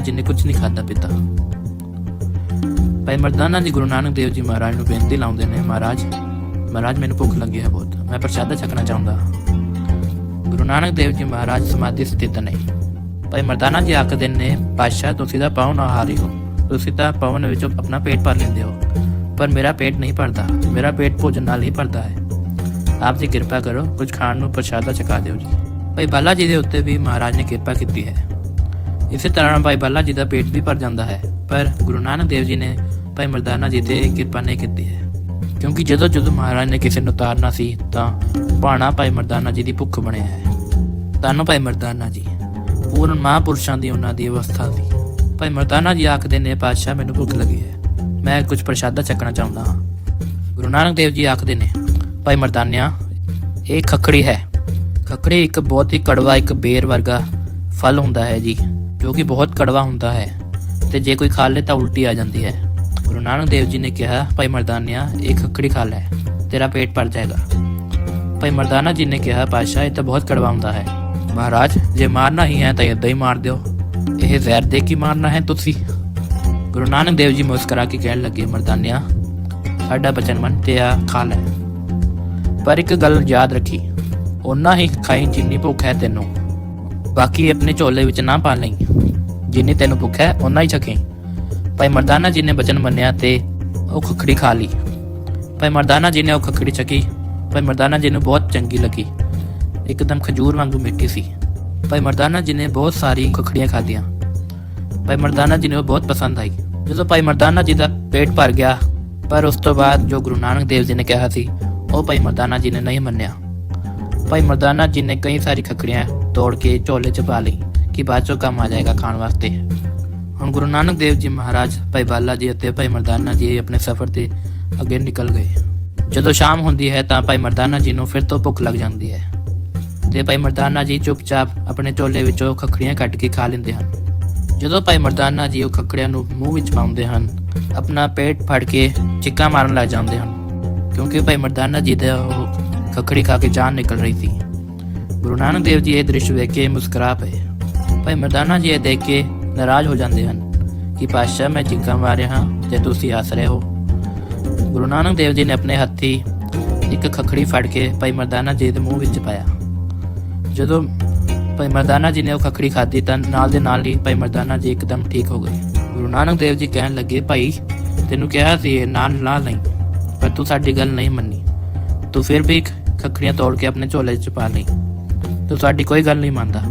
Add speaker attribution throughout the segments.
Speaker 1: ਮਰਦਾਨਾ ਜੀ ਨੇ ਕੁਝ ਨਹੀਂ ਖਾਦਾ ਪੀਤਾ। ਭਾਈ ਮਰਦਾਨਾ ਜੀ ਗੁਰੂ ਨਾਨਕ ਦੇਵ ਜੀ ਮਹਾਰਾਜ ਨੂੰ ਬੇਨਤੀ ਲਾਉਂਦੇ ਨੇ, ਮਹਾਰਾਜ ਮਹਾਰਾਜ ਮੈਨੂੰ ਭੁੱਖ ਲੱਗੀ ਹੈ ਬਹੁਤ। ਮੈਂ ਪ੍ਰਸ਼ਾਦਾ ਛਕਣਾ ਚਾਹੁੰਦਾ ਗੁਰੂ ਨਾਨਕ ਦੇਵ ਜੀ ਮਹਾਰਾਜ ਸਮਾਧੀ ਸਥਿਤ ਨੇ। ਭਾਈ ਮਰਦਾਨਾ ਜੀ ਆਖਦੇ ਨੇ ਪਾਸ਼ਾ ਤੁਸੀਂ ਤਾਂ ਪਾਉਣ ਆਹਾਰੀ ਹੋ। ਤੁਸੀਂ ਤਾਂ ਪਵਨ ਵਿੱਚੋਂ ਆਪਣਾ ਪੇਟ ਭਰ ਲੈਂਦੇ ਹੋ। ਪਰ ਮੇਰਾ ਪੇਟ ਨਹੀਂ ਭਰਦਾ। ਮੇਰਾ ਪੇਟ ਭੋਜਨ ਨਾਲ ਹੀ ਭਰਦਾ ਹੈ। ਆਪ ਜੀ ਕਿਰਪਾ ਕਰੋ, ਕੁਝ ਖਾਣ ਨੂੰ ਪ੍ਰਸ਼ਾਦਾ ਛਕਾ ਦਿਓ ਜੀ। ਭਾਈ ਬਾਲਾ ਜੀ ਦੇ ਉੱਤੇ ਵੀ ਮਹਾਰਾਜ ਨੇ ਕਿਰਪਾ ਕੀਤੀ ਹੈ। ਇਸੇ ਤਰ੍ਹਾਂ ਭਾਈ ਬਾਲਾ ਜੀ ਦਾ ਪੇਟ ਵੀ ਭਰ ਜਾਂਦਾ ਹੈ, ਪਰ ਗੁਰੂ ਨਾਨਕ ਦੇਵ ਜੀ ਨੇ ਭਾਈ ਮਰਦਾਨਾ ਜੀ ਤੇ ਕਿਰਪਾ ਨਹੀਂ ਕੀਤੀ ਹੈ। ਕਿਉਂਕਿ ਜਦੋਂ ਜਦੋਂ ਮਹਾਰਾਜ ਨੇ ਕਿਸੇ ਨੂੰ ਉਤਾਰਨਾ ਸੀ, ਤਾਂ ਭਾਣਾ ਭਾਈ ਮਰਦਾਨਾ ਜੀ ਦੀ ਭੁੱਖ ਬਣਿਆ ਹੈ। ਧੰਨ ਭਾਈ ਮਰਦਾਨਾ ਜੀ, ਪੂਰਨ ਮਹਾਂਪੁਰਸ਼ਾਂ ਦੀ ਉਹਨਾਂ ਦੀ ਅਵਸਥਾ ਸੀ। ਭਾਈ ਮਰਦਾਨਾ ਜੀ ਆਖਦੇ ਨੇ, ਪਾਤਸ਼ਾਹ, ਮੈਨੂੰ ਭੁੱਖ ਲੱਗੀ ਹੈ। ਮੈਂ ਕੁਝ ਪ੍ਰਸ਼ਾਦਾ ਚੱਕਣਾ ਚਾਹੁੰਦਾ ਹਾਂ। ਗੁਰੂ ਨਾਨਕ ਦੇਵ ਜੀ ਆਖਦੇ ਨੇ, ਭਾਈ ਮਰਦਾਨਿਆ, ਇਹ ਖੱਖੜੀ ਹੈ। ਖੱਖੜੀ ਇੱਕ ਬਹੁਤ ਹੀ ਕੜਵਾ, ਇੱਕ ਬੇਰ ਵਰਗਾ ਫਲ ਹੁੰਦਾ ਹੈ ਜੀ। ਜੋ ਕਿ ਬਹੁਤ ਕੜਵਾ ਹੁੰਦਾ ਹੈ ਤੇ ਜੇ ਕੋਈ ਖਾ ਲੇ ਤਾਂ ਉਲਟੀ ਆ ਜਾਂਦੀ ਹੈ। ਗੁਰੂ ਨਾਨਕ ਦੇਵ ਜੀ ਨੇ ਕਿਹਾ, ਭਾਈ ਮਰਦਾਨਿਆ, ਇਹ ਖੱਖੜੀ ਖਾ ਲੈ, ਤੇਰਾ ਪੇਟ ਭਰ ਜਾਏਗਾ। ਭਾਈ ਮਰਦਾਨਾ ਜੀ ਨੇ ਕਿਹਾ ਪਾਸ਼ਾ ਇਹ ਤਾਂ ਬਹੁਤ ਕੜਵਾ ਹੁੰਦਾ ਹੈ। ਮਹਾਰਾਜ, ਜੇ ਮਾਰਨਾ ਹੀ ਹੈ ਤਾਂ ਏਦਾਂ ਹੀ ਮਾਰ ਦਿਓ। ਇਹ ਜ਼ਹਿਰ ਦੇ ਕੇ ਮਾਰਨਾ ਹੈ ਤੁਸੀਂ? ਗੁਰੂ ਨਾਨਕ ਦੇਵ ਜੀ ਮੁਸਕਰਾ ਕੇ ਕਹਿਣ ਲੱਗੇ, ਮਰਦਾਨਿਆ, ਸਾਡਾ ਬਚਨ ਮੰਨ ਤੇ ਆ ਖਾ ਲੈ। ਪਰ ਇੱਕ ਗੱਲ ਯਾਦ ਰੱਖੀ, ਓਨਾ ਹੀ ਖਾਈ ਜਿੰਨੀ ਭੁੱਖ ਹੈ ਤੈਨੂੰ। ਬਾਕੀ ਆਪਣੇ ਝੋਲੇ ਵਿੱਚ ਨਾ ਪਾ ਲਈ। ਜਿੰਨੀ ਤੈਨੂੰ ਭੁੱਖ ਹੈ, ਓਨਾ ਹੀ ਛਕੇ। ਭਾਈ ਮਰਦਾਨਾ ਜੀ ਨੇ ਬਚਨ ਮੰਨਿਆ ਤੇ ਉਹ ਖਖੜੀ ਖਾ ਲਈ। ਭਾਈ ਮਰਦਾਨਾ ਜੀ ਨੇ ਉਹ ਖਖੜੀ ਛਕੀ। ਭਾਈ ਮਰਦਾਨਾ ਜੀ ਨੂੰ ਬਹੁਤ ਚੰਗੀ ਲੱਗੀ। ਇੱਕਦਮ ਖਜੂਰ ਵਾਂਗੂ ਮਿੱਠੀ ਸੀ। ਭਾਈ ਮਰਦਾਨਾ ਜੀ ਨੇ ਬਹੁਤ ਸਾਰੀ ਖਖੜੀਆਂ ਖਾਧੀਆਂ। ਭਾਈ ਮਰਦਾਨਾ ਜੀ ਨੂੰ ਬਹੁਤ ਪਸੰਦ ਆਈ। ਜਦੋਂ ਭਾਈ ਮਰਦਾਨਾ ਜੀ ਦਾ ਪੇਟ ਭਰ ਗਿਆ, ਪਰ ਉਸ ਤੋਂ ਬਾਅਦ ਜੋ ਗੁਰੂ ਨਾਨਕ ਦੇਵ ਜੀ ਨੇ ਕਿਹਾ ਸੀ, ਉਹ ਭਾਈ ਮਰਦਾਨਾ ਜੀ ਨੇ ਨਹੀਂ ਮੰਨਿਆ। ਭਾਈ ਮਰਦਾਨਾ ਜੀ ਨੇ ਕਈ ਸਾਰੀ ਖਖੜੀਆਂ ਤੋੜ ਕੇ ਝੋਲੇ 'ਚ ਪਾ ਲਈ ਕਿ ਬਾਅਦ 'ਚੋਂ ਕੰਮ ਆ ਜਾਏਗਾ ਖਾਣ ਵਾਸਤੇ। ਹੁਣ ਗੁਰੂ ਨਾਨਕ ਦੇਵ ਜੀ ਮਹਾਰਾਜ, ਭਾਈ ਬਾਲਾ ਜੀ ਅਤੇ ਭਾਈ ਮਰਦਾਨਾ ਜੀ ਆਪਣੇ ਸਫ਼ਰ ਤੇ ਅੱਗੇ ਨਿਕਲ ਗਏ। ਜਦੋਂ ਸ਼ਾਮ ਹੁੰਦੀ ਹੈ ਤਾਂ ਭਾਈ ਮਰਦਾਨਾ ਜੀ ਨੂੰ ਫਿਰ ਤੋਂ ਭੁੱਖ ਲੱਗ ਜਾਂਦੀ ਹੈ ਤੇ ਭਾਈ ਮਰਦਾਨਾ ਜੀ ਚੁੱਪਚਾਪ ਆਪਣੇ ਝੋਲੇ ਵਿੱਚੋਂ ਖਖੜੀਆਂ ਕੱਢ ਕੇ ਖਾ ਲੈਂਦੇ ਹਨ। ਜਦੋਂ ਭਾਈ ਮਰਦਾਨਾ ਜੀ ਉਹ ਖਖੜਿਆਂ ਨੂੰ ਮੂੰਹ ਵਿੱਚ ਪਾਉਂਦੇ ਹਨ, ਆਪਣਾ ਪੇਟ ਫੜ ਕੇ ਚਿੱਕਾ ਮਾਰਨ ਲੱਗ ਜਾਂਦੇ ਹਨ, ਕਿਉਂਕਿ ਭਾਈ ਮਰਦਾਨਾ ਜੀ ਦਾ ਉਹ ਖਖੜੀ ਖਾ ਕੇ ਜਾਨ ਨਿਕਲ ਰਹੀ ਸੀ। ਗੁਰੂ ਨਾਨਕ ਦੇਵ ਜੀ ਇਹ ਦ੍ਰਿਸ਼ ਵੇਖ ਕੇ ਮੁਸਕਰਾ ਪਏ। ਭਾਈ ਮਰਦਾਨਾ ਜੀ ਇਹ ਦੇਖ ਕੇ ਨਾਰਾਜ਼ ਹੋ ਜਾਂਦੇ ਹਨ ਕਿ ਪਾਤਸ਼ਾਹ, ਮੈਂ ਚਿੱਕਾ ਮਾਰਿਆ ਹਾਂ ਤੇ ਤੁਸੀਂ ਹੱਸ ਰਹੇ ਹੋ। ਗੁਰੂ ਨਾਨਕ ਦੇਵ ਜੀ ਨੇ ਆਪਣੇ ਹੱਥੀ ਇੱਕ ਖਖੜੀ ਫੜ ਕੇ ਭਾਈ ਮਰਦਾਨਾ ਜੀ ਦੇ ਮੂੰਹ ਵਿੱਚ ਪਾਇਆ। ਜਦੋਂ ਭਾਈ ਮਰਦਾਨਾ ਜੀ ਨੇ ਉਹ ਖਖੜੀ ਖਾਧੀ ਤਾਂ ਨਾਲ ਦੇ ਨਾਲ ਹੀ ਭਾਈ ਮਰਦਾਨਾ ਜੀ ਇੱਕਦਮ ਠੀਕ ਹੋ ਗਏ। ਗੁਰੂ ਨਾਨਕ ਦੇਵ ਜੀ ਕਹਿਣ ਲੱਗੇ, ਭਾਈ, ਤੈਨੂੰ ਕਿਹਾ ਸੀ ਇਹ ਨਾਲ ਲਾ ਲਈ ਪਰ ਤੂੰ ਸਾਡੀ ਗੱਲ ਨਹੀਂ ਮੰਨੀ। ਤੂੰ ਫਿਰ ਵੀ ਖਖੜੀਆਂ ਤੋੜ ਕੇ ਆਪਣੇ ਝੋਲੇ 'ਚ ਪਾ ਲਈ। ਤੂੰ ਸਾਡੀ ਕੋਈ ਗੱਲ ਨਹੀਂ ਮੰਨਦਾ।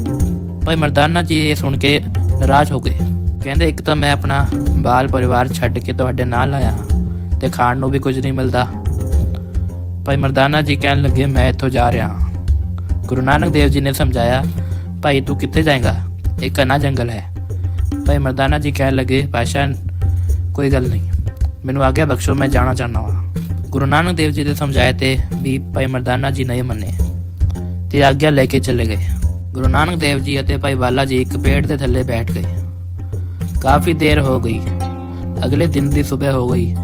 Speaker 1: ਭਾਈ ਮਰਦਾਨਾ ਜੀ ਇਹ ਸੁਣ ਕੇ ਨਾਰਾਜ਼ ਹੋ ਗਏ। ਕਹਿੰਦੇ, ਇੱਕ ਤਾਂ ਮੈਂ ਆਪਣਾ ਬਾਲ ਪਰਿਵਾਰ ਛੱਡ ਕੇ ਤੁਹਾਡੇ ਨਾਲ ਆਇਆ ਹਾਂ ਤੇ ਖਾਣ ਨੂੰ ਵੀ ਕੁਝ ਨਹੀਂ ਮਿਲਦਾ। ਭਾਈ ਮਰਦਾਨਾ ਜੀ ਕਹਿਣ ਲੱਗੇ, ਮੈਂ ਇੱਥੋਂ ਜਾ ਰਿਹਾ ਹਾਂ। ਗੁਰੂ ਨਾਨਕ ਦੇਵ ਜੀ ਨੇ ਸਮਝਾਇਆ, ਭਾਈ, ਤੂੰ ਕਿੱਥੇ ਜਾਏਗਾ? ਇਹ ਘਨਾ ਜੰਗਲ ਹੈ। ਭਾਈ ਮਰਦਾਨਾ ਜੀ ਕਹਿਣ ਲੱਗੇ, ਪਾਸ਼ਾ, ਕੋਈ ਗੱਲ ਨਹੀਂ। ਮੈਨੂੰ ਆਗਿਆ ਬਖਸ਼ੋ, ਮੈਂ ਜਾਣਾ ਚਾਹੁੰਦਾ ਹਾਂ। ਗੁਰੂ ਨਾਨਕ ਦੇਵ ਜੀ ਦੇ ਸਮਝਾਏ ਤੇ ਵੀ ਭਾਈ ਮਰਦਾਨਾ ਜੀ ਨਹੀਂ ਮੰਨੇ। ਤੇ ਆਗਿਆ ਲੈ ਕੇ ਚਲੇ ਗਏ। ਗੁਰੂ ਨਾਨਕ ਦੇਵ ਜੀ ਅਤੇ ਭਾਈ ਬਾਲਾ ਜੀ ਇੱਕ ਪੇੜ ਦੇ ਥੱਲੇ ਬੈਠ ਗਏ। ਕਾਫੀ ਦੇਰ ਹੋ ਗਈ। ਅਗਲੇ ਦਿਨ ਦੀ ਸਵੇਰ ਹੋ ਗਈ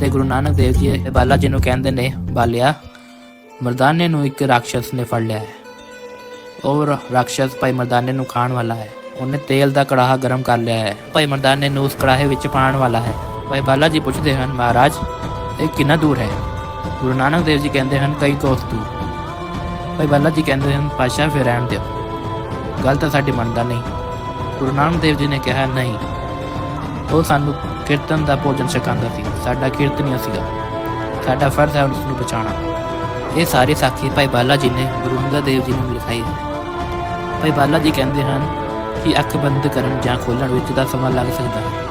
Speaker 1: ਤੇ ਗੁਰੂ ਨਾਨਕ ਦੇਵ ਜੀ ਬਾਲਾ ਜੀ ਨੂੰ ਕਹਿੰਦੇ ਨੇ, ਬਾਲਿਆ, ਮਰਦਾਨੇ ਨੂੰ ਇੱਕ ਰਾਖਸ਼ ਨੇ ਫੜ ਲਿਆ ਹੈ। ਉਹ ਰਾ- ਭਾਈ ਮਰਦਾਨੇ ਨੂੰ ਖਾਣ ਵਾਲਾ ਹੈ। ਉਹਨੇ ਤੇਲ ਦਾ ਕੜਾਹਾ ਗਰਮ ਕਰ ਲਿਆ ਹੈ। ਭਾਈ ਮਰਦਾਨੇ ਨੂੰ ਉਸ ਕੜਾਹੇ ਵਿੱਚ ਪਾਣ ਵਾਲਾ ਹੈ। ਭਾਈ ਬਾਲਾ ਜੀ ਪੁੱਛਦੇ ਹਨ, ਮਹਾਰਾਜ, ਇਹ ਕਿੰਨਾ ਦੂਰ ਹੈ? ਗੁਰੂ ਨਾਨਕ ਦੇਵ ਜੀ ਕਹਿੰਦੇ ਹਨ, ਕਈ ਕੋਸ ਦੂਰ। ਭਾਈ ਬਾਲਾ ਜੀ ਕਹਿੰਦੇ ਹਨ ਪਾਸ਼ਾ ਫਿਰ ਰਹਿਣ ਦਿਓ। ਗੱਲ ਤਾਂ ਸਾਡੀ ਮੰਨਦਾ ਨਹੀਂ। ਗੁਰੂ ਨਾਨਕ ਦੇਵ ਜੀ ਨੇ ਕਿਹਾ, ਨਹੀਂ। ਉਹ ਸਾਨੂੰ ਕੀਰਤਨ ਦਾ ਭੋਜਨ ਛਕਾਉਂਦਾ ਸੀ। ਸਾਡਾ ਕੀਰਤਨੀਆ ਸੀਗਾ। ਸਾਡਾ ਫਰਜ਼ ਹੈ ਉਸ ਨੂੰ ਬਚਾਉਣਾ। ਇਹ ਸਾਰੇ ਸਾਖੀ ਭਾਈ ਬਾਲਾ ਜੀ ਨੇ ਗੁਰੂ ਅੰਗਦ ਦੇਵ ਜੀ ਨੂੰ ਲਿਖਾਈ ਭਾਈ ਬਾਲਾ ਜੀ ਕਹਿੰਦੇ ਹਨ ਕਿ ਅੱਖ ਬੰਦ ਕਰਨ ਜਾਂ ਖੋਲਣ ਵਿੱਚ ਦਾ ਸਮਾਂ ਲੱਗ ਸਕਦਾ ਹੈ।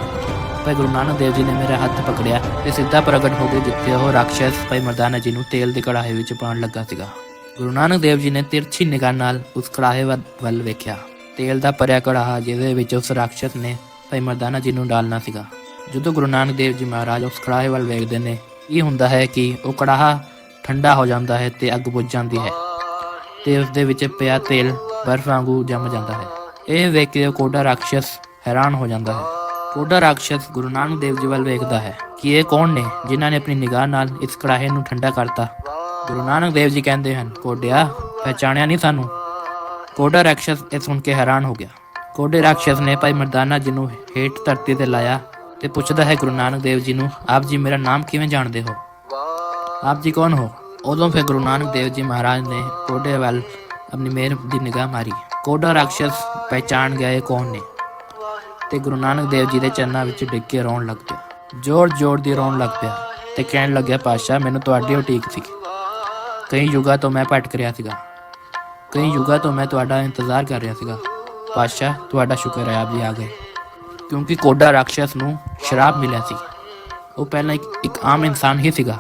Speaker 1: ਭਾਈ ਗੁਰੂ ਨਾਨਕ ਦੇਵ ਜੀ ਨੇ ਮੇਰਾ ਹੱਥ ਪਕੜਿਆ ਤੇ ਸਿੱਧਾ ਪ੍ਰਗਟ ਹੋ ਗਏ ਜਿੱਥੇ ਉਹ ਰਾਖਸ਼ ਭਾਈ ਮਰਦਾਨਾ ਜੀ ਨੂੰ ਤੇਲ ਦੇ ਕੜਾਹੇ ਵਿੱਚ ਪਾਉਣ ਲੱਗਾ ਸੀਗਾ। ਗੁਰੂ ਨਾਨਕ ਦੇਵ ਜੀ ਨੇ ਤਿਰਛੀ ਨਿਗਾਹ ਨਾਲ ਉਸ ਕੜਾਹੇ ਵੱਲ ਵੇਖਿਆ। ਤੇਲ ਦਾ ਭਰਿਆ ਕੜਾਹਾ ਜਿਹਦੇ ਵਿੱਚ ਉਸ ਰਾਖਸ਼ ਨੇ ਭਾਈ ਮਰਦਾਨਾ ਜੀ ਨੂੰ ਡਾਲਣਾ ਸੀਗਾ। ਜਦੋਂ ਗੁਰੂ ਨਾਨਕ ਦੇਵ ਜੀ ਮਹਾਰਾਜ ਉਸ ਕੜਾਹੇ ਵੱਲ ਵੇਖਦੇ ਨੇ, ਇਹ ਹੁੰਦਾ ਹੈ ਕਿ ਉਹ ਕੜਾਹਾ ਠੰਡਾ ਹੋ ਜਾਂਦਾ ਹੈ ਤੇ ਅੱਗ ਬੁਝ ਜਾਂਦੀ ਹੈ ਤੇ ਉਸ ਦੇ ਵਿੱਚ ਪਿਆ ਤੇਲ ਬਰਫ਼ ਵਾਂਗੂ ਜੰਮ ਜਾਂਦਾ ਹੈ। ਇਹ ਵੇਖ ਕੇ ਉਹ ਕੋਡਾ ਰਾਖਸ਼ ਹੈਰਾਨ ਹੋ ਜਾਂਦਾ ਹੈ। ਕੋਡਾ ਰਾਖਸ਼ ਗੁਰੂ ਨਾਨਕ ਦੇਵ ਜੀ ਵੱਲ ਵੇਖਦਾ ਹੈ ਕਿ ਇਹ ਕੌਣ ਨੇ ਜਿਨ੍ਹਾਂ ਨੇ ਆਪਣੀ ਨਿਗਾਹ ਨਾਲ ਇਸ ਕੜਾਹੇ ਨੂੰ ਠੰਡਾ ਕਰਤਾ। ਗੁਰੂ ਨਾਨਕ ਦੇਵ ਜੀ ਕਹਿੰਦੇ ਹਨ ਕੋਡਿਆ ਪਹਿਚਾਣਿਆ ਨਹੀਂ ਸਾਨੂੰ? ਕੋਡਾ ਰਾਖਸ਼ ਇਹ ਸੁਣ ਕੇ ਹੈਰਾਨ ਹੋ ਗਿਆ। ਕੋਡੇ ਰਾਖਸ਼ ਨੇ ਭਾਈ ਮਰਦਾਨਾ ਜੀ ਨੂੰ ਹੇਠ ਧਰਤੀ ਤੇ ਲਾਇਆ ਤੇ ਪੁੱਛਦਾ ਹੈ, ਗੁਰੂ ਨਾਨਕ ਦੇਵ ਜੀ ਨੂੰ, ਆਪ ਜੀ ਮੇਰਾ ਨਾਮ ਕਿਵੇਂ ਜਾਣਦੇ ਹੋ? ਆਪ ਜੀ ਕੌਣ ਹੋ? ਉਦੋਂ ਫਿਰ ਗੁਰੂ ਨਾਨਕ ਦੇਵ ਜੀ ਮਹਾਰਾਜ ਨੇ ਕੋਡੇ ਵੱਲ ਆਪਣੀ ਮਿਹਰ ਦੀ ਨਿਗਾਹ ਮਾਰੀ। ਕੋਡਾ ਰਾਖਸ਼ ਪਹਿਚਾਣ ਗਏ ਕੌਣ ਨੇ? ਤੇ ਗੁਰੂ ਨਾਨਕ ਦੇਵ ਜੀ ਦੇ ਚਰਨਾਂ ਵਿੱਚ ਡਿੱਗ ਕੇ ਰੋਣ ਲੱਗ ਪਿਆ। ਜ਼ੋਰ ਜ਼ੋਰ ਦੀ ਰੋਣ ਲੱਗ ਪਿਆ ਤੇ ਕਹਿਣ ਲੱਗਿਆ ਪਾਸ਼ਾ ਮੈਨੂੰ ਤੁਹਾਡੀ ਉਡੀਕ ਸੀ। ਕਈ ਯੁੱਗਾਂ ਤੋਂ ਮੈਂ ਭਟਕ ਰਿਹਾ ਸੀਗਾ। ਕਈ ਯੁੱਗਾਂ ਤੋਂ ਮੈਂ ਤੁਹਾਡਾ ਇੰਤਜ਼ਾਰ ਕਰ ਰਿਹਾ ਸੀਗਾ। ਪਾਸ਼ਾ ਤੁਹਾਡਾ ਸ਼ੁਕਰ ਹੈ ਆਪ ਜੀ ਆ ਗਏ। ਕਿਉਂਕਿ ਕੋਡਾ ਰਾਖਸ਼ ਨੂੰ ਸ਼ਰਾਬ ਮਿਲਿਆ ਸੀ। ਉਹ ਪਹਿਲਾਂ ਇੱਕ, ਇੱਕ ਆਮ ਇਨਸਾਨ ਹੀ ਸੀਗਾ।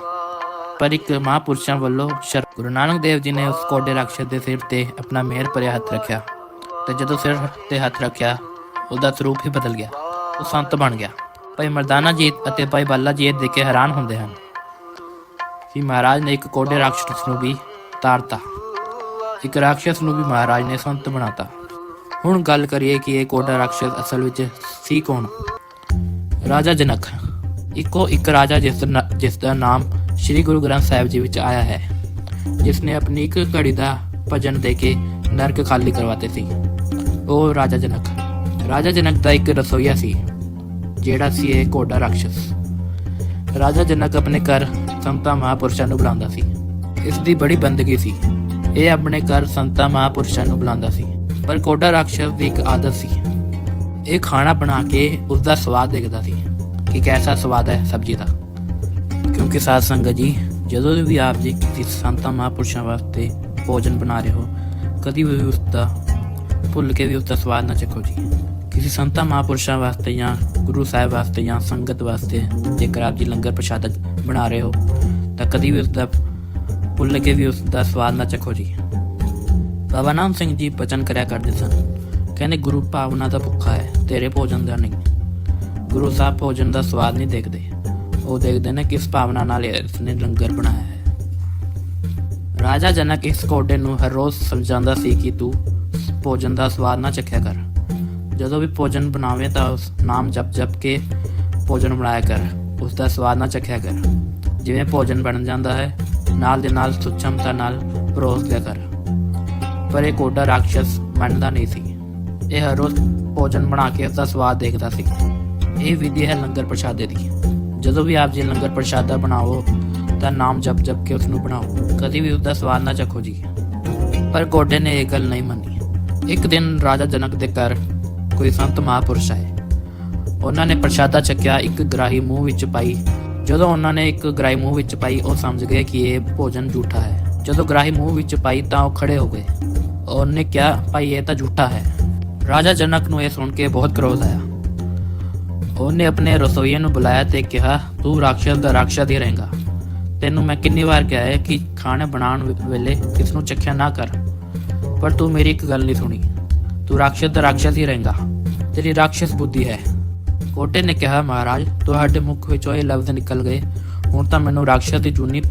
Speaker 1: ਪਰ ਇੱਕ ਮਹਾਂਪੁਰਸ਼ਾਂ ਵੱਲੋਂ ਸ਼ਰ ਗੁਰੂ ਨਾਨਕ ਦੇਵ ਜੀ ਨੇ ਉਸ ਕੋਡੇ ਰਾਖਸ਼ ਦੇ ਸਿਰ ਤੇ ਆਪਣਾ ਮਿਹਰ ਭਰਿਆ ਹੱਥ ਰੱਖਿਆ। ਤੇ ਜਦੋਂ ਸਿਰ ਤੇ ਹੱਥ ਰੱਖਿਆ ਉਹਦਾ ਸਰੂਪ ਹੀ ਬਦਲ ਗਿਆ। ਉਹ ਸੰਤ ਬਣ ਗਿਆ। ਭਾਈ ਮਰਦਾਨਾ ਜੀਤ ਅਤੇ ਭਾਈ ਬਾਲਾ ਜੀ ਦੇਖ ਕੇ ਹੈਰਾਨ ਹੁੰਦੇ ਹਨ। ਕਿ ਮਹਾਰਾਜ ਨੇ ਇੱਕ ਕੋਡੇ ਰਾਖਸ਼ ਨੂੰ ਵੀ ਤਾਰਤਾ। ਇੱਕ ਰਾਖਸ਼ ਨੂੰ ਵੀ ਮਹਾਰਾਜ ਨੇ ਸੰਤ ਬਣਾਤਾ। ਹੁਣ ਗੱਲ ਕਰੀਏ ਕਿ ਇਹ ਕੋਡਾ ਰਾਖਸ਼ ਅਸਲ ਵਿੱਚ ਸੀ ਕੌਣ? ਰਾਜਾ ਜਨਕ। ਇੱਕੋ ਇੱਕ ਰਾਜਾ ਜਿਸ ਦਾ ਜਿਸ ਦਾ ਨਾਮ ਸ੍ਰੀ ਗੁਰੂ ਗ੍ਰੰਥ ਸਾਹਿਬ ਜੀ ਵਿੱਚ ਆਇਆ ਹੈ। ਜਿਸ ਨੇ ਆਪਣੀ ਇੱਕ ਘੜੀ ਦਾ ਭਜਨ ਦੇ ਕੇ ਨਰਕ ਖਾਲੀ ਕਰਵਾਤੇ ਸੀ। ਉਹ ਰਾਜਾ ਜਨਕ। ਰਾਜਾ ਜਨਕ ਦਾ ਇੱਕ ਰਸੋਈਆ ਸੀ, ਜਿਹੜਾ ਸੀ ਇਹ ਕੋਡਾ ਰਾਖਸ਼ ਰਾਜਾ ਜਨਕ ਆਪਣੇ ਘਰ ਸੰਤਾਂ ਮਹਾਪੁਰਸ਼ਾਂ ਨੂੰ ਬੁਲਾਉਂਦਾ ਸੀ। ਇਸ ਦੀ ਬੜੀ ਬੰਦਗੀ ਸੀ। ਇਹ ਆਪਣੇ ਘਰ ਸੰਤਾਂ ਮਹਾਪੁਰਸ਼ਾਂ ਨੂੰ ਬੁਲਾਉਂਦਾ ਸੀ। ਪਰ ਕੋਡਾ ਰਾਖਸ਼ ਦੀ ਇੱਕ ਆਦਤ ਸੀ। ਇਹ ਖਾਣਾ ਬਣਾ ਕੇ ਉਸ ਦਾ ਸਵਾਦ ਦੇਖਦਾ ਸੀ। ਕਿ ਕੈਸਾ ਸਵਾਦ ਹੈ ਸਬਜ਼ੀ ਦਾ। ਕਿਉਂਕਿ ਸਾਧ ਸੰਗਤ ਜੀ, ਜਦੋਂ ਵੀ ਆਪ ਜੀ ਕਿਸੇ ਸੰਤਾਂ ਮਹਾਪੁਰਸ਼ਾਂ ਵਾਸਤੇ ਭੋਜਨ ਬਣਾ ਰਹੇ ਹੋ, ਕਦੀ ਵੀ ਉਸ ਦਾ ਭੁੱਲ ਕੇ ਵੀ ਉਸ ਦਾ ਸਵਾਦ ਨਾ ਚੱਖੋ ਜੀ। ਕਿਸੇ ਸੰਤਾਂ ਮਹਾਪੁਰਸ਼ਾਂ ਵਾਸਤੇ ਜਾਂ ਗੁਰੂ ਸਾਹਿਬ ਵਾਸਤੇ ਜਾਂ ਸੰਗਤ ਵਾਸਤੇ ਜੇਕਰ ਆਪ ਜੀ ਲੰਗਰ ਪ੍ਰਸ਼ਾਦ ਬਣਾ ਰਹੇ ਹੋ ਤਾਂ ਕਦੀ ਵੀ ਉਸ ਦਾ ਭੁੱਲ ਕੇ ਵੀ ਉਸ ਦਾ ਸਵਾਦ ਨਾ ਚੱਖੋ ਜੀ। ਬਾਬਾ ਨਾਮ ਸਿੰਘ ਜੀ ਬਚਨ ਕਰਿਆ ਕਰਦੇ ਸਨ। ਕਹਿੰਦੇ, ਗੁਰੂ ਭਾਵਨਾ ਦਾ ਭੁੱਖਾ ਹੈ, ਤੇਰੇ ਭੋਜਨ ਦਾ ਨਹੀਂ। ਗੁਰੂ ਸਾਹਿਬ ਭੋਜਨ ਦਾ ਸਵਾਦ ਨਹੀਂ ਦੇਖਦੇ। ਉਹ ਦੇਖਦੇ ਨੇ ਕਿਸ ਭਾਵਨਾ ਨਾਲ ਇਸਨੇ ਲੰਗਰ ਬਣਾਇਆ ਹੈ। ਰਾਜਾ ਜਨਕ ਇਸ ਕੋਡੇ ਨੂੰ ਹਰ ਰੋਜ਼ ਸਮਝਾਉਂਦਾ ਸੀ ਕਿ ਤੂੰ ਭੋਜਨ ਦਾ ਸਵਾਦ ਨਾ ਚੱਖਿਆ ਕਰ। ਜਦੋਂ ਵੀ ਭੋਜਨ ਬਣਾਵੇਂ ਤਾਂ ਉਸ ਨਾਮ ਜਪ ਜਪ ਕੇ ਭੋਜਨ ਬਣਾਇਆ ਕਰ। ਉਸ ਦਾ ਸਵਾਦ ਨਾ ਚੱਖਿਆ ਕਰ। ਜਿਵੇਂ ਭੋਜਨ ਬਣ ਜਾਂਦਾ ਹੈ, ਨਾਲ ਦੇ ਨਾਲ ਸੁਚਮਤਾ ਨਾਲ ਪਰੋਸ ਲਿਆ ਕਰ। ਪਰ ਇਹ ਕੋਡਾ ਰਾਖਸ਼ ਮੰਨਦਾ ਨਹੀਂ ਸੀ। ਇਹ ਹਰ ਰੋਜ਼ ਭੋਜਨ ਬਣਾ ਕੇ ਉਸਦਾ ਸਵਾਦ ਦੇਖਦਾ ਸੀ। ਇਹ ਵਿਧੀ ਹੈ ਲੰਗਰ ਪ੍ਰਸ਼ਾਦੇ ਦੀ। ਜਦੋਂ ਵੀ ਆਪ ਜੀ ਲੰਗਰ ਪ੍ਰਸ਼ਾਦਾ ਬਣਾਓ, ਤਾਂ ਨਾਮ ਜਪ ਜਪ ਕੇ ਉਸ ਨੂੰ ਬਣਾਓ। ਕਦੀ ਵੀ ਉਸਦਾ ਸਵਾਦ ਨਾ ਚੱਖੋ ਜੀ। ਪਰ ਕੋਡੇ ਨੇ ਇਹ ਗੱਲ ਨਹੀਂ ਮੰਨੀ। ਇੱਕ ਦਿਨ ਰਾਜਾ ਜਨਕ ਦੇ ਘਰ ਕੋਈ ਸੰਤ ਮਹਾਪੁਰਸ਼ ਆਏ। ਉਹਨਾਂ ਨੇ ਪ੍ਰਸ਼ਾਦਾ ਚੱਕਿਆ, ਇੱਕ ਗਰਾਹੀ ਮੂੰਹ ਵਿੱਚ ਪਾਈ। ਜਦੋਂ ਉਹਨਾਂ ਨੇ ਇੱਕ ਗਰਾਹੀ ਮੂੰਹ ਵਿੱਚ ਪਾਈ, ਉਹ ਸਮਝ ਗਏ ਕਿ ਇਹ ਭੋਜਨ ਝੂਠਾ ਹੈ। ਜਦੋਂ ਗਰਾਹੀ ਮੂੰਹ ਵਿੱਚ ਪਾਈ ਤਾਂ ਉਹ ਖੜੇ ਹੋ ਗਏ। ਉਹਨੇ ਕਿਹਾ, ਭਾਈ, ਇਹ ਤਾਂ ਝੂਠਾ ਹੈ। ਰਾਜਾ ਜਨਕ ਨੂੰ ਇਹ ਸੁਣ ਕੇ ਬਹੁਤ ਕਰੋਧ ਆਇਆ। ਉਹਨੇ ਆਪਣੇ ਰਸੋਈਏ ਨੂੰ ਬੁਲਾਇਆ ਤੇ ਕਿਹਾ, ਤੂੰ ਰਾਖਸ਼ ਦਾ ਰਾਖਸ਼ ਹੀ ਰਹੇਗਾ। ਤੈਨੂੰ ਮੈਂ ਕਿੰਨੀ ਵਾਰ ਕਿਹਾ ਹੈ ਕਿ ਖਾਣੇ ਬਣਾਉਣ ਵੇਲੇ ਕਿਸ ਨੂੰ ਚੱਖਿਆ ਨਾ ਕਰ। ਪਰ ਤੂੰ ਮੇਰੀ ਇੱਕ ਗੱਲ ਨਹੀਂ ਸੁਣੀ। ਤੂੰ ਰਾਖਸ਼ ਦਾ ਰਾਖਸ਼ ਹੀ ਰਹੇਗਾ। ਤੇਰੀ ਰਾਖਸ਼ ਬੁੱਧੀ ਹੈ। ਕੋਟੇ ਨੇ ਕਿਹਾ, ਮਹਾਰਾਜ, ਤੁਹਾਡੇ ਮੁਖ ਵਿੱਚੋਂ ਇਹ ਲਫ਼ਜ਼ ਨਿਕਲ ਗਏ। ਹੁਣ ਤਾਂ ਮੈਨੂੰ ਰਾਖਸ਼ ਦੀ ਚੂਨੀ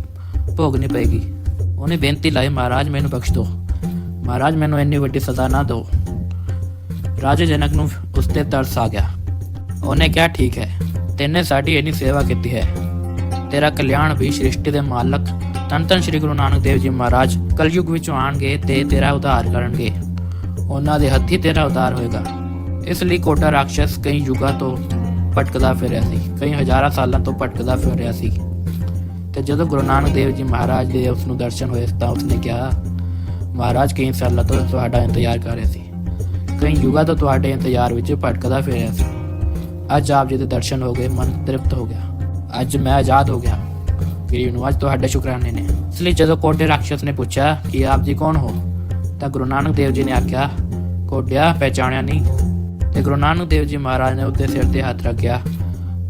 Speaker 1: ਭੋਗਣੀ ਪਏਗੀ। ਉਹਨੇ ਬੇਨਤੀ ਲਾਈ, ਮਹਾਰਾਜ, ਮੈਨੂੰ ਬਖਸ਼ ਦਿਓ। ਮਹਾਰਾਜ, ਮੈਨੂੰ ਇੰਨੀ ਵੱਡੀ ਸਜ਼ਾ ਨਾ ਦਿਓ। ਰਾਜਾ ਜਨਕ ਨੂੰ ਉਸ ਤੇ ਤਰਸ ਆ ਗਿਆ। ਉਹਨੇ ਕਿਹਾ, ਠੀਕ ਹੈ, ਤੈਨੇ ਸਾਡੀ ਇੰਨੀ ਸੇਵਾ ਕੀਤੀ ਹੈ। ਤੇਰਾ ਕਲਿਆਣ ਵੀ ਸ੍ਰਿਸ਼ਟੀ ਦੇ ਮਾਲਕ ਤਨ ਧੰਨ ਸ੍ਰੀ ਗੁਰੂ ਨਾਨਕ ਦੇਵ ਜੀ ਮਹਾਰਾਜ ਕਲਯੁਗ ਵਿੱਚ ਆਣਗੇ ਤੇ ਤੇਰਾ ਉਧਾਰ ਕਰਨਗੇ। ਉਹਨਾਂ ਦੇ ਹੱਥੀ ਤੇਰਾ ਉਧਾਰ ਹੋਏਗਾ। ਇਸ ਲਈ ਕੋਟਾ ਰਾਖਸ਼ ਕਈ ਯੁਗਾਂ ਤੋਂ ਭਟਕਦਾ ਫਿਰਿਆ ਸੀ। ਕਈ ਹਜ਼ਾਰਾਂ ਸਾਲਾਂ ਤੋਂ ਭਟਕਦਾ ਫਿਰ ਰਿਹਾ ਸੀ। ਤੇ ਜਦੋਂ ਗੁਰੂ ਨਾਨਕ ਦੇਵ ਜੀ ਮਹਾਰਾਜ ਦੇ ਉਸ ਨੂੰ ਦਰਸ਼ਨ ਹੋਏ ਤਾਂ ਉਸਨੇ ਕਿਹਾ, ਮਹਾਰਾਜ, ਕਈ ਸਾਲਾਂ ਤੋਂ ਤੁਹਾਡਾ ਇੰਤਜ਼ਾਰ ਕਰ ਰਿਹਾ ਸੀ। ਕਈ ਯੁਗਾ ਤੋਂ ਤੁਹਾਡੇ ਇੰਤਜ਼ਾਰ ਵਿੱਚ ਭਟਕਦਾ ਫਿਰਿਆ ਸੀ। ਅੱਜ ਆਪ ਜੀ ਦੇ ਦਰਸ਼ਨ ਹੋ ਗਏ, ਮਨ ਤ੍ਰਿਪਤ ਹੋ ਗਿਆ। ਅੱਜ ਮੈਂ ਆਜ਼ਾਦ ਹੋ ਗਿਆ। ਗਰੀਬ ਨੂੰ ਅੱਜ ਤੁਹਾਡੇ ਸ਼ੁਕਰਾਨੇ ਨੇ। ਇਸ ਲਈ ਜਦੋਂ ਕੋਟੇ ਰਾਖਸ਼ ਨੇ ਪੁੱਛਿਆ ਕਿ ਆਪ ਜੀ ਕੌਣ ਹੋ, ਤਾਂ ਗੁਰੂ ਨਾਨਕ ਦੇਵ ਜੀ ਨੇ ਆਖਿਆ, ਕੋਟਿਆ, ਪਹਿਚਾਣਿਆ ਨਹੀਂ। ਤੇ ਗੁਰੂ ਨਾਨਕ ਦੇਵ ਜੀ ਮਹਾਰਾਜ ਨੇ ਉਹਦੇ ਸਿਰ ਤੇ ਹੱਥ ਰੱਖਿਆ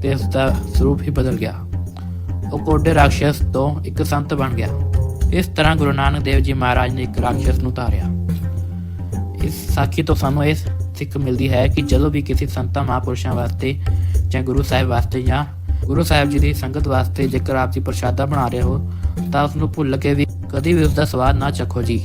Speaker 1: ਤੇ ਉਸ ਦਾ ਸਰੂਪ ਹੀ ਬਦਲ ਗਿਆ। ਉਹ ਕੋਡੇ ਰਾਖਸ਼ ਤੋਂ ਇੱਕ ਸੰਤ ਬਣ ਗਿਆ। ਇਸ ਤਰ੍ਹਾਂ ਗੁਰੂ ਨਾਨਕ ਦੇਵ ਜੀ ਮਹਾਰਾਜ ਨੇ ਇੱਕ ਰਾਖਸ਼ ਨੂੰ ਧਾਰਿਆ। ਇਸ ਸਾਖੀ ਤੋਂ ਸਾਨੂੰ ਇਹ ਸਿੱਖ ਮਿਲਦੀ ਹੈ ਕਿ ਜਦੋਂ ਵੀ ਕਿਸੇ ਸੰਤਾਂ ਮਹਾਪੁਰਸ਼ਾਂ ਵਾਸਤੇ ਜਾਂ ਗੁਰੂ ਸਾਹਿਬ ਵਾਸਤੇ ਜਾਂ ਗੁਰੂ ਸਾਹਿਬ ਜੀ ਦੀ ਸੰਗਤ ਵਾਸਤੇ ਜੇਕਰ ਆਪ ਜੀ ਪ੍ਰਸ਼ਾਦਾ ਬਣਾ ਰਹੇ ਹੋ, ਤਾਂ ਉਸ ਨੂੰ ਭੁੱਲ ਕੇ ਵੀ ਕਦੀ ਵੀ ਉਸ ਦਾ ਸਵਾਦ ਨਾ ਚੱਖੋ ਜੀ।